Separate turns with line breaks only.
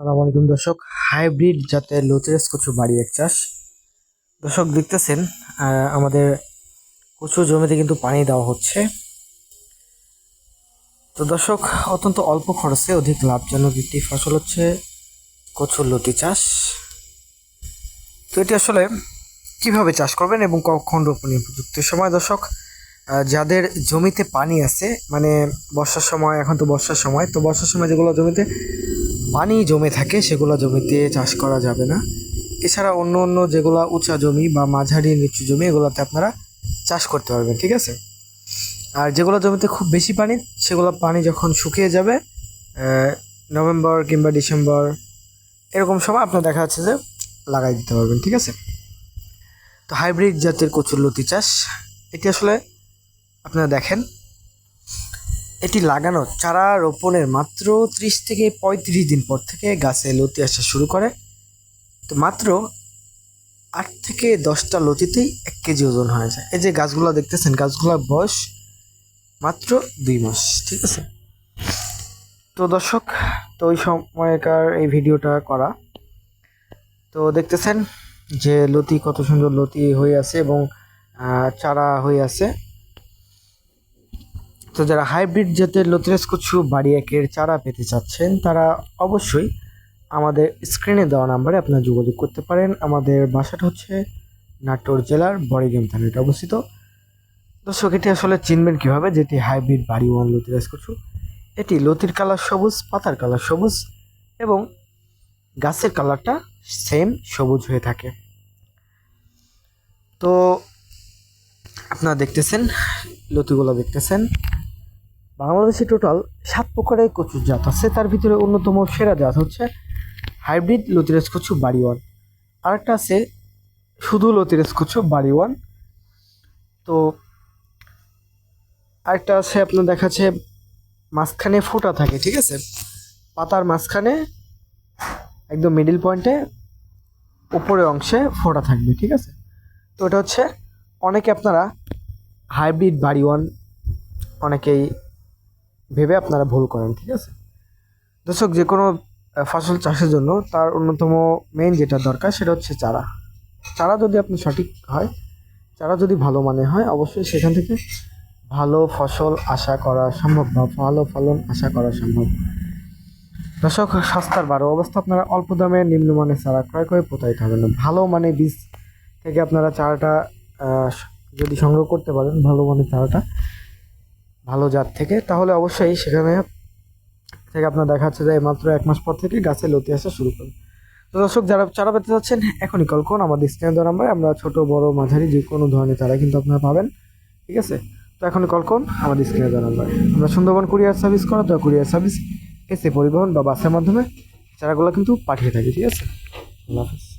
আসসালামু আলাইকুম দর্শক। হাইব্রিড জাতের লোচেস কচু বাড়ি এক চাষ। দর্শক, দেখতেছেন আমাদের কচু জমিতে কিন্তু পানি দেওয়া হচ্ছে। তো দর্শক, অত্যন্ত অল্প খরচে অধিক লাভজনক একটি ফসল হচ্ছে কচুর লতি চাষ। তো এটি আসলে কীভাবে চাষ করবেন এবং কখন রোপণে উপযুক্ত সময়? দর্শক যাদের জমিতে পানি আছে মানে বর্ষার সময়, এখন তো বর্ষার সময়, তো বর্ষার সময় যেগুলো জমিতে পানি জমে থাকে, সেগুলো জমিতে চাষ করা যাবে না। এছাড়া অন্য অন্য যেগুলো উঁচা জমি বা মাঝারি নিচু জমি, এগুলোতে আপনারা চাষ করতে পারবেন, ঠিক আছে? আর যেগুলো জমিতে খুব বেশি পানি, সেগুলো পানি যখন শুকিয়ে যাবে নভেম্বর কিংবা ডিসেম্বর, এরকম সময় আপনার দেখা যাচ্ছে যে লাগাই দিতে পারবেন, ঠিক আছে? তো হাইব্রিড জাতের কচুর লতি চাষ, এটি আসলে আপনারা দেখেন এটি লাগানো চারা রোপণের মাত্র ত্রিশ থেকে পঁয়ত্রিশ দিন পর থেকে গাছে লতি আসা শুরু করে। তো মাত্র আট থেকে দশটা লতিতেই এক কেজি ওজন হয়ে যায়। এই যে গাছগুলো দেখতেছেন, গাছগুলোর বয়স মাত্র দুই মাস, ঠিক আছে? তো দর্শক, তো ওই সময়কার এই ভিডিওটা করা। তো দেখতেছেন যে লতি কত সুন্দর লতি হয়ে আছে এবং চারা হয়ে আছে। তো যারা হাইব্রিড জাতের লতিরাজ কচু, বাড়ি একের চারা পেতে চাচ্ছেন, তারা অবশ্যই আমাদের স্ক্রিনে দেওয়া নাম্বারে আপনারা যোগাযোগ করতে পারেন। আমাদের বাসাটা হচ্ছে নাটোর জেলার বড়িগেম থানাতে অবস্থিত। দর্শক, এটি আসলে চিনবেন কীভাবে যেটি হাইব্রিড বাড়ি ওয়ান লতিরাজ কচু। এটি লতির কালার সবুজ, পাতার কালার সবুজ এবং গাছের কালারটা সেম সবুজ হয়ে থাকে। তো আপনারা দেখতেছেন, লতিগুলো দেখতেছেন। বাংলাদেশে টোটাল সাত প্রকারের কচুর জাত আছে। তার ভিতরে অন্যতম সেরা জাত হচ্ছে হাইব্রিড লতিরাজ কচু বাড়ি ওয়ান। আরেকটা আছে শুধু লতিরাজ কচু বাড়ি ওয়ান। তো আরেকটা আছে আপনার দেখাচ্ছে মাঝখানে ফোঁটা থাকে, ঠিক আছে? পাতার মাঝখানে একদম মিডিল পয়েন্টে উপরের অংশে ফোঁটা থাকবে, ঠিক আছে? তো এটা হচ্ছে অনেকে আপনারা হাইব্রিড বাড়ি ওয়ান অনেকেই ভেবে আপনারা ভুল করেন, ঠিক আছে? দর্শক, যে কোনো ফসল চাষের জন্য তার অন্যতম মেইন যেটা দরকার সেটা হচ্ছে চারা। চারা যদি আপনি সঠিক হয়, চারা যদি ভালো মানে হয়, অবশ্যই সেখান থেকে ভালো ফসল আশা করা সম্ভব বা ভালো ফলন আশা করা সম্ভব। দর্শক, সস্তার বারো অবস্থা, আপনারা অল্প দামে নিম্নমানের চারা ক্রয় করে প্রতারিত হবেন। না ভালো মানে বীজ থেকে আপনারা চারাটা যদি সংগ্রহ করতে পারেন, ভালো মানের চারাটা ভালো জাত থেকে, তাহলে অবশ্যই সেখানে থেকে আপনার দেখা যাচ্ছে যে মাত্র এক মাস পর থেকে গাছে লতি আসা শুরু করবে। তো দর্শক, যারা চারা পেতে চাচ্ছেন, এখনই কল করুন আমাদের স্ক্রিনে দেওয়া নাম্বারে। আমরা ছোট, বড়, মাঝারি যে কোনো ধরনের চারা কিন্তু আপনারা পাবেন, ঠিক আছে? তো এখনই কল করুন আমাদের স্ক্রিনে দেওয়া নাম্বারে। আমরা সুন্দরবন কুরিয়ার সার্ভিস করা তো কুরিয়ার সার্ভিস, এসে পরিবহন বা বাসের মাধ্যমে চারাগুলো কিন্তু পাঠিয়ে থাকি, ঠিক আছে? আল্লাহ হাফিজ।